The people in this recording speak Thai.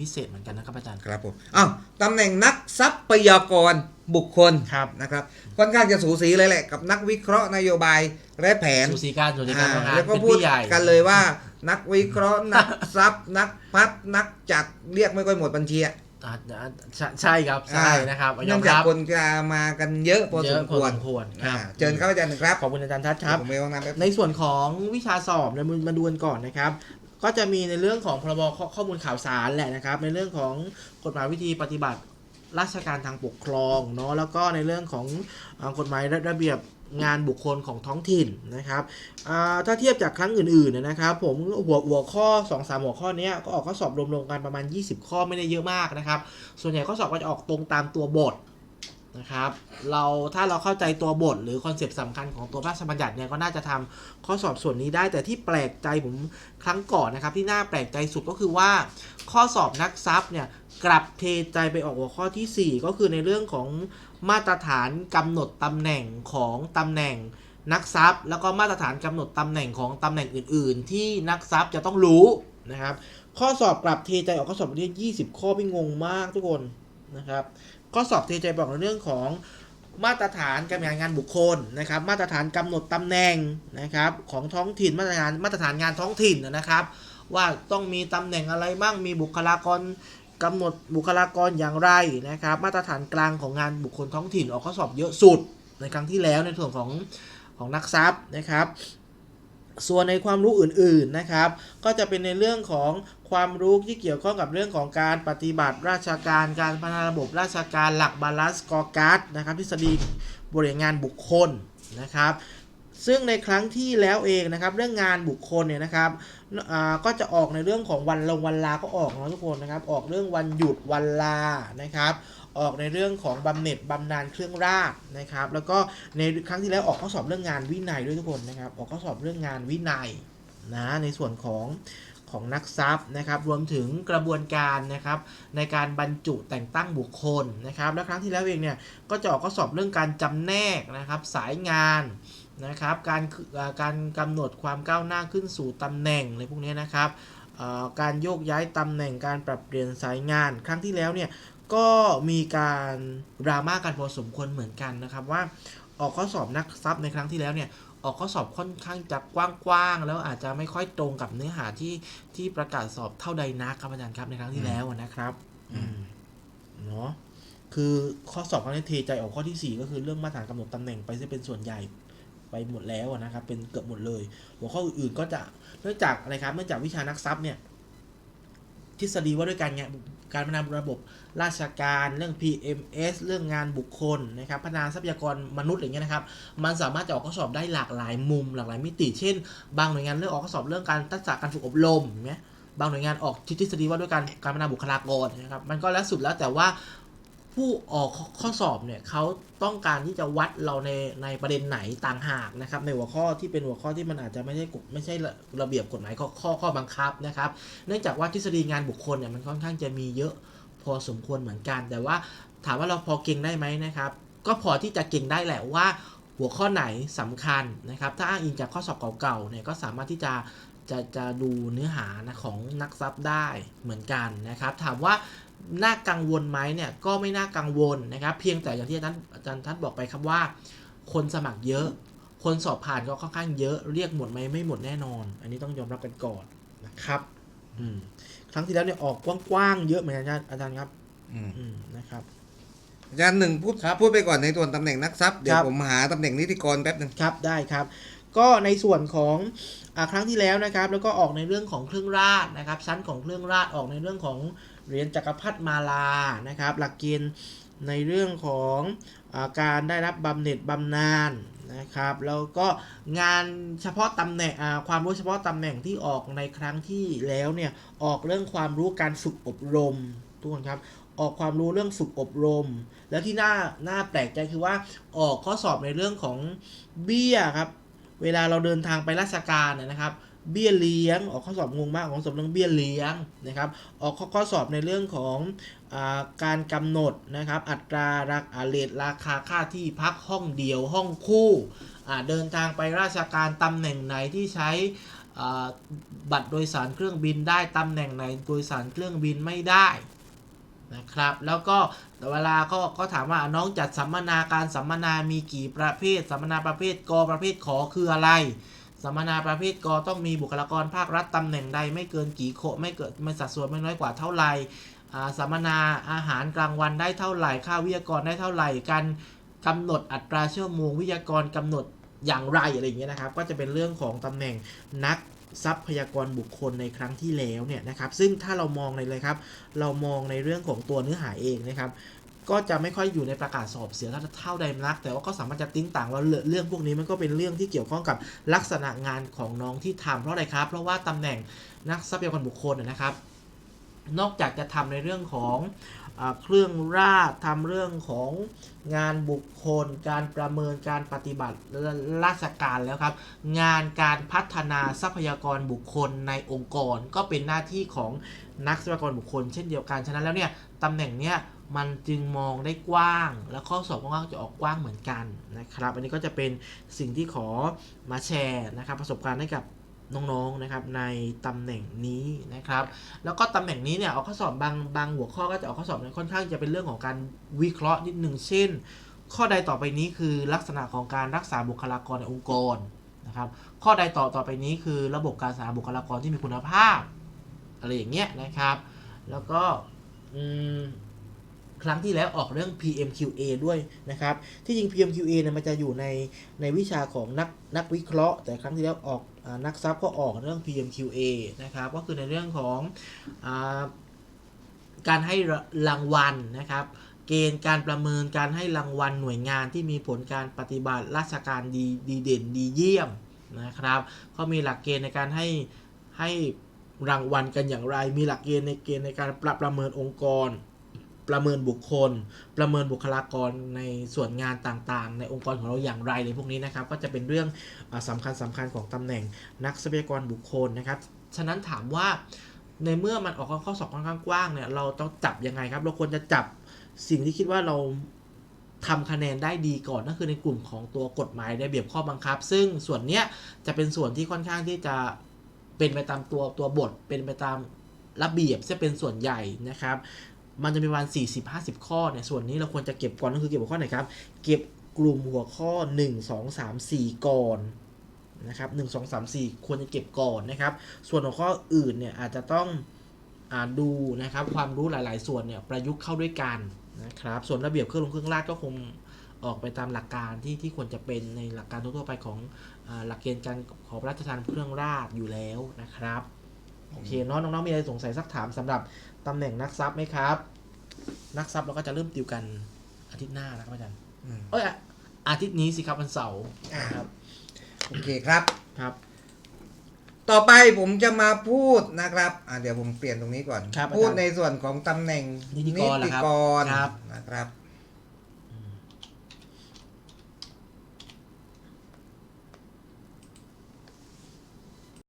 พิเศษเหมือนกันนะครับอาจารย์ ครับผมอ้าวตำแหน่งนักทรัพยากรบุคคลครับ นะครับ ค่อนข้างจะสูสีเลยแหละ กับนักวิเคราะห์นโยบายและแผนสูสีการสูสีการอ่าทำงานแล้วก็เป็นพูดพี่ใหญ่กันเลยว่า นักวิเคราะห์นักทรัพย์ นักพัฒน์นักจัดเรียกไม่ค่อยหมดบัญชีอะอ่าใช่ใช่ครับใช่นะครับยเนื่ออมงจากรับคนจะมากันเยอะพอเยสอะมพคอวรสมควรคอ่ารับเชิญครับอาจารย์หนึ่งครับขอบคุณอาจารย์ทัศน์ครับ ผมไม่ต้องนำแป๊บ ในส่วนของวิชาสอบเนี่ยมาดูกันก่อนนะครับ ก็จะมีในเรื่องของพรบข้อข้อมูลข่าวสารแหละนะครับ ในเรื่องของกฎหมายวิธีปฏิบัติราชการทางปกครองเนาะแล้วก็ในเรื่องของกฎหมายระระเบียบงานบุคคลของท้องถิ่นนะครับถ้าเทียบจากครั้งอื่นๆนะครับ ผมหัวหัวข้อ2 3หัวข้อนี้ก็ออกข้อสอบรวมๆกันประมาณ 20 ข้อไม่ได้เยอะมากนะครับ ส่วนใหญ่ข้อสอบก็จะออกตรงตามตัวบท นะครับ เราถ้าเราเข้าใจตัวบทหรือคอนเซปต์สำคัญของตัวพระราชบัญญัติเนี่ยก็น่าจะทำข้อสอบส่วนนี้ได้ แต่ที่แปลกใจผมครั้งก่อนนะครับ ที่น่าแปลกใจสุดก็คือว่า ข้อสอบนักทรัพย์เนี่ยกลับเทใจไปออกหัวข้อทีสี่4 ก็คือในเรื่องของมาตรฐานกำหนดตำแหน่งของตำแหน่งนักทรัพย์ แล้วก็มาตรฐานกำหนดตำแหน่งของตำแหน่งอื่น ๆ ที่นักทรัพย์จะต้องรู้นะครับ ข้อสอบกลับเทใจออกข้อสอบวันที่20 ข้อพี่งงมากทุกคนนะครับ ข้อสอบเทใจบอกในเรื่องของมาตรฐานการงานงานบุคคลนะครับ มาตรฐานกำหนดตำแหน่งนะครับของท้องถิ่นมาตรฐานมาตรฐานงานท้องถิ่นนะครับ ว่าต้องมีตำแหน่งอะไรบ้างมีบุคลากรกำหนดบุคลากรอย่างไรนะครับ มาตรฐานกลางของงานบุคคลท้องถิ่นออกข้อสอบเยอะสุดในครั้งที่แล้วในส่วนของของนักทรัพย์นะครับ ส่วนในความรู้อื่นๆนะครับ ก็จะเป็นในเรื่องของความรู้ที่เกี่ยวข้องกับเรื่องของการปฏิบัติราชการ การพัฒนาระบบราชการหลักบาลานซ์กอการ์ดนะครับทฤษฎีบริหารงานบุคคลนะครับ ซึ่งในครั้งที่แล้วเองนะครับ เรื่องงานบุคคลเนี่ยนะครับก็จะออกในเรื่องของวันลงวันลาก็ออกนะทุกคนนะครับ ออกเรื่องวันหยุดวันลานะครับ ออกในเรื่องของบำเหน็จบำนาญเครื่องราชนะครับ แล้วก็ในครั้งที่แล้วออกข้อสอบเรื่องงานวินัยด้วยทุกคนนะครับ ออกข้อสอบเรื่องงานวินัยนะในส่วนของของนักทรัพย์นะครับ รวมถึงกระบวนการนะครับในการบรรจุแต่งตั้งบุคคลนะครับ และครั้งที่แล้วเองเนี่ยก็จะออกข้อสอบเรื่องการจำแนกนะครับสายงานนะครับการการกำหนดความก้าวหน้าขึ้นสู่ตำแหน่งอะไรพวกนี้นะครับการโยกย้ายตำแหน่งการปรับเปลี่ยนสายงาน ครั้งที่แล้วเนี่ย ก็มีการดราม่ากันพอสมควรเหมือนกันนะครับว่าออกข้อสอบนักทรัพย์ในครั้งที่แล้วเนี่ยออกข้อสอบค่อนข้างจะกว้างๆ แล้วอาจจะไม่ค่อยตรงกับเนื้อหาที่ที่ประกาศสอบเท่าใดนักครับอาจารย์ครับในครั้งที่แล้วนะครับอืมเนาะคือข้อสอบครั้งนี้เทใจออกข้อที่ 4 ก็คือเรื่องมาตรฐานกำหนดตำแหน่งไปซะเป็นส่วนใหญ่ไปหมดแล้วนะครับ เป็นเกือบหมดเลย หัวข้ออื่นๆก็จะเนื่องจากอะไรครับเนื่องจากวิชานักทรัพย์เนี่ย ทฤษฎีว่าด้วยการงานการพัฒนาระบบราชการเรื่อง PMS เรื่องงานบุคคลนะครับพัฒนาทรัพยากรมนุษย์อย่างเงี้ยนะครับ มันสามารถจะออกข้อสอบได้หลากหลายมุมหลากหลายมิติ เช่น บางหน่วยงานเรื่องออกข้อสอบเรื่องการทักษะการฝึกอบรมอย่างเงี้ยบางหน่วยงานออกทฤษฎีว่าด้วยการการพัฒนาบุคลากรนะครับ มันก็แล้วสุดแล้วแต่ว่า ผู้ออกข้อสอบเนี่ยเขาต้องการที่จะวัดเราในในประเด็นไหนต่างหากนะครับ ในหัวข้อที่เป็นหัวข้อที่มันอาจจะไม่ใช่กฎไม่ใช่ระเบียบกฎหมายข้อข้อข้อบังคับนะครับ เนื่องจากว่าทฤษฎีงานบุคคลเนี่ยมันค่อนข้างจะมีเยอะพอสมควรเหมือนกัน แต่ว่าถามว่าเราพอเก่งได้ไหมนะครับ ก็พอที่จะเก่งได้แหละว่าหัวข้อไหนสำคัญนะครับ ถ้าอ้างอิงจากข้อสอบเก่าๆเนี่ยก็สามารถที่จะ จะจะดูเนื้อหานะของนักซับได้เหมือนกันนะครับ ถามว่าน่ากังวลไหมเนี่ยก็ไม่น่ากังวลนะครับ เพียงแต่อย่างที่อาจารย์อาจารย์ทัศน์บอกไปครับว่า คนสมัครเยอะ คนสอบผ่านก็ค่อนข้างเยอะเรียกหมดไหมไม่หมดแน่นอน อันนี้ต้องยอมรับกันก่อนนะครับอืมครั้งที่แล้วเนี่ยออกกว้างๆเยอะเหมือนกันอาจารย์อาจารย์ครับอืมอืมนะครับอาจารย์หนึ่งพูดครับพูดไปก่อนในส่วนตำแหน่งนักทรัพย์เดี๋ยควรับผมหาตำแหน่งนิติกรแป๊บหนึ่งครับได้ครับ ก็ในส่วนของอครั้งที่แล้วนะครับ แล้วก็ออกในเรื่องของเครื่องราชนะครับ ชั้นของเครื่องราชออกในเรื่องของเหรียญจักรพรรดิมาลานะครับ หลักเกณฑ์ในเรื่องของอการได้รับบำเหน็จบำนาญนะครับ แล้วก็งานเฉพาะตำแหน่งความรู้เฉพาะตำแหน่งที่ออกในครั้งที่แล้วเนี่ยออกเรื่องความรู้การฝึกอบรมทุกคนครับออกความรู้เรื่องฝึกอบรม แล้วที่น่าน่าแปลกใจคือว่าออกข้อสอบในเรื่องของเบี้ยครับ เวลาเราเดินทางไปราชการนะครับ เบี้ยเลี้ยงออกข้อสอบงงมากของสอบเรื่องเบี้ยเลี้ยงนะครับ ออกข้อข้อสอบในเรื่องของอการกำหนดนะครับ อัตราราคาเลทราคาค่าที่พักห้องเดียวห้องคู่เดินทางไปราชการตำแหน่งไหนที่ใช้บัตรโดยสารเครื่องบินได้ตำแหน่งไหนโดยสารเครื่องบินไม่ได้นะครับ แล้วก็ ต่เวลาก็ก็ถามว่าน้องจัดสัมมนาการสัมมนามีกี่ประเภท สัมมนาประเภทกประเภทขอคืออะไร สัมมนาประเภทกต้องมีบุคลากรภาครัฐตำแหน่งใดไม่เกินกี่โคไม่เกินไม่สัดส่วนไม่น้อยกว่าเท่าไหร่อ่าสัมมนาอาหารกลางวันได้เท่าไหร่ค่าวิทยากรได้เท่าไหร่การกำหนดอัตราชั่วโมงวิทยากรกำหนดอย่างไรอะไรอย่างเงี้ยนะครับ ก็จะเป็นเรื่องของตำแหน่งนัก ทรัพยากรบุคคลในครั้งที่แล้วเนี่ยนะครับ ซึ่งถ้าเรามองในเลยครับ เรามองในเรื่องของตัวเนื้อหาเองนะครับ ก็จะไม่ค่อยอยู่ในประกาศสอบเสียเท่าใดนัก แต่ว่าก็สามารถจะติ้งต่างว่าเรื่องพวกนี้มันก็เป็นเรื่องที่เกี่ยวข้องกับลักษณะงานของน้องที่ทำเพราะอะไรครับ เพราะว่าตำแหน่งนักทรัพยากรบุคคลนะครับ นอกจากจะทำในเรื่องของ เครื่องราชทำเรื่องของงานบุคคล การประเมินการปฏิบัติราชการแล้วครับ งานการพัฒนาทรัพยากรบุคคลในองค์กร ก็เป็นหน้าที่ของนักทรัพยากรบุคคล เช่นเดียวกันฉะนั้นแล้วเนี่ยตำแหน่งเนี้ยมันจึงมองได้กว้าง และข้อสอบก็จะออกกว้างเหมือนกันนะครับ อันนี้ก็จะเป็นสิ่งที่ขอมาแชร์นะครับ ประสบการณ์ให้กับ น้องๆนะครับในตำแหน่งนี้นะครับ แล้วก็ตำแหน่งนี้เนี่ยเอาข้อสอบบางบางหัวข้อก็จะเอาข้อสอบเนี่ยค่อนข้างจะเป็นเรื่องของการวิเคราะห์นิดหนึ่งเช่น ข้อใดต่อไปนี้คือลักษณะของการรักษาบุคลากรในองค์กรนะครับข้อใดต่อต่อไปนี้คือระบบการรักษาบุคลากรที่มีคุณภาพอะไรอย่างเงี้ยนะครับ แล้วก็อืมครั้งที่แล้วออกเรื่อง PMQA ด้วยนะครับ ที่จริง PMQA เนี่ยมันจะอยู่ในในวิชาของนักนักวิเคราะห์ แต่ครั้งที่แล้วออก นักซับก็ออกเรื่อง PMQA นะครับก็คือในเรื่องของอการให้รางวัลนะครับ เกณฑ์การประเมินการให้รางวัลหน่วยงานที่มีผลการปฏิบัติราชการดีดีเด่นดีเยี่ยมนะครับเขามีหลักเกณฑ์ในการให้ให้รางวัลกันอย่างไร มีหลักเกณฑ์ในเกณฑ์ในการปรับประเมินองค์กร ประเมินบุคคล ประเมินบุคลากรในส่วนงานต่างๆ ในองค์กรของเราอย่างไรเลยพวกนี้นะครับ ก็จะเป็นเรื่องอาสำคัญสำคัญของตำแหน่งนักทรัพยากรบุคคลนะครับ ฉะนั้นถามว่าในเมื่อมันออกข้อสอบค่อนข้างกว้างเนี่ยเราต้องจับยังไงครับ เราควรจะจับสิ่งที่คิดว่าเราทำคะแนนได้ดีก่อนนั่นคือในกลุ่มของตัวกฎหมายระเบียบข้อบังคับ ซึ่งส่วนเนี้ยจะเป็นส่วนที่ค่อนข้างที่จะเป็นไปตามตัวตัวบท เป็นไปตามระเบียบจะเป็นส่วนใหญ่นะครับ มันจะมีประมาณ40-50 ข้อเนี่ยส่วนนี้เราควรจะเก็บก่อนก็คือเก็บหัวข้อไหนครับ เก็บกลุ่มหัวข้อ 1 2 3 4 ก่อนนะครับ1 2 3 4ควรจะเก็บก่อนนะครับ ส่วนหัวข้ออื่นเนี่ยอาจจะต้องอดูนะครับ ความรู้หลายๆ ส่วนเนี่ยประยุกต์เข้าด้วยกันนะครับ ส่วนระเบียบเครื่องลงเครื่องราชก็คงออกไปตามหลักการที่ที่ควรจะเป็นในหลักการทั่วๆไปของอหลักเกณฑ์การขอพระราชทานเครื่องราชอยู่แล้วนะครับ โอเคเนาะน้องๆมีอะไรสงสัยสักถามสำหรับตำแหน่งนักซับไหมครับ นักซับเราก็จะเริ่มติวกันอาทิตย์หน้านะครับอาจารย์อืมเอ้ยอะอาทิตย์นี้สิครับวันเสาร์อ่าครับโอเคครับครับ ต่อไปผมจะมาพูดนะครับอ่าเดี๋ยวผมเปลี่ยนตรงนี้ก่อนครับพูดอาจารย์ในส่วนของตำแหน่งนิติกรเหรอครับกรครับนะครับ